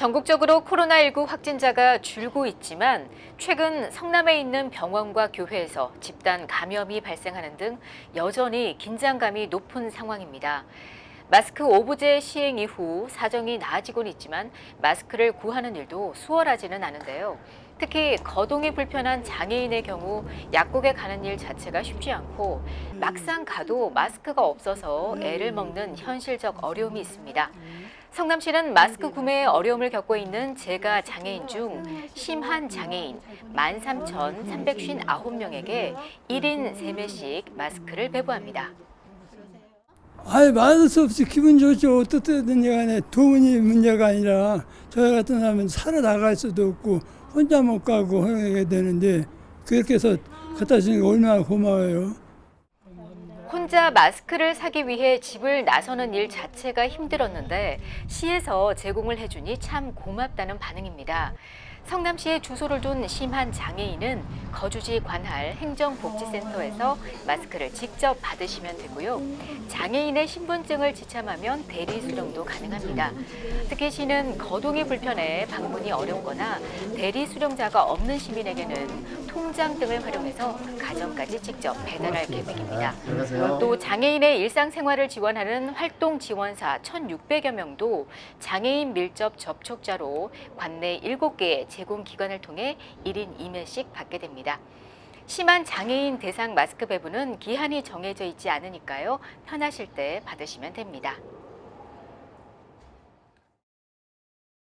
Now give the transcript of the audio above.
전국적으로 코로나19 확진자가 줄고 있지만 최근 성남에 있는 병원과 교회에서 집단 감염이 발생하는 등 여전히 긴장감이 높은 상황입니다. 마스크 오부제 시행 이후 사정이 나아지곤 있지만 마스크를 구하는 일도 수월하지는 않은데요. 특히 거동이 불편한 장애인의 경우 약국에 가는 일 자체가 쉽지 않고 막상 가도 마스크가 없어서 애를 먹는 현실적 어려움이 있습니다. 성남시는 마스크 구매에 어려움을 겪고 있는 재가 장애인 중 심한 장애인 13,359명에게 1인 3매씩 마스크를 배부합니다. 아이 말할 수 없이 기분 좋죠. 어떻든 간에 돈이 문제가 아니라 저희 같은 사람은 살아나갈 수도 없고 혼자 못 가고 하게 되는데 그렇게 해서 갖다 주니까 얼마나 고마워요. 혼자 마스크를 사기 위해 집을 나서는 일 자체가 힘들었는데 시에서 제공을 해주니 참 고맙다는 반응입니다. 성남시에 주소를 둔 심한 장애인은 거주지 관할 행정복지센터에서 마스크를 직접 받으시면 되고요. 장애인의 신분증을 지참하면 대리 수령도 가능합니다. 특히 시는 거동이 불편해 방문이 어렵거나 대리 수령자가 없는 시민에게는 통장 등을 활용해서 가정까지 직접 배달할 계획입니다. 또 장애인의 일상생활을 지원하는 활동 지원사 1,600여 명도 장애인 밀접 접촉자로 관내 7개의 제공 기관을 통해 1인 2매씩 받게 됩니다. 심한 장애인 대상 마스크 배부는 기한이 정해져 있지 않으니까요. 편하실 때 받으시면 됩니다.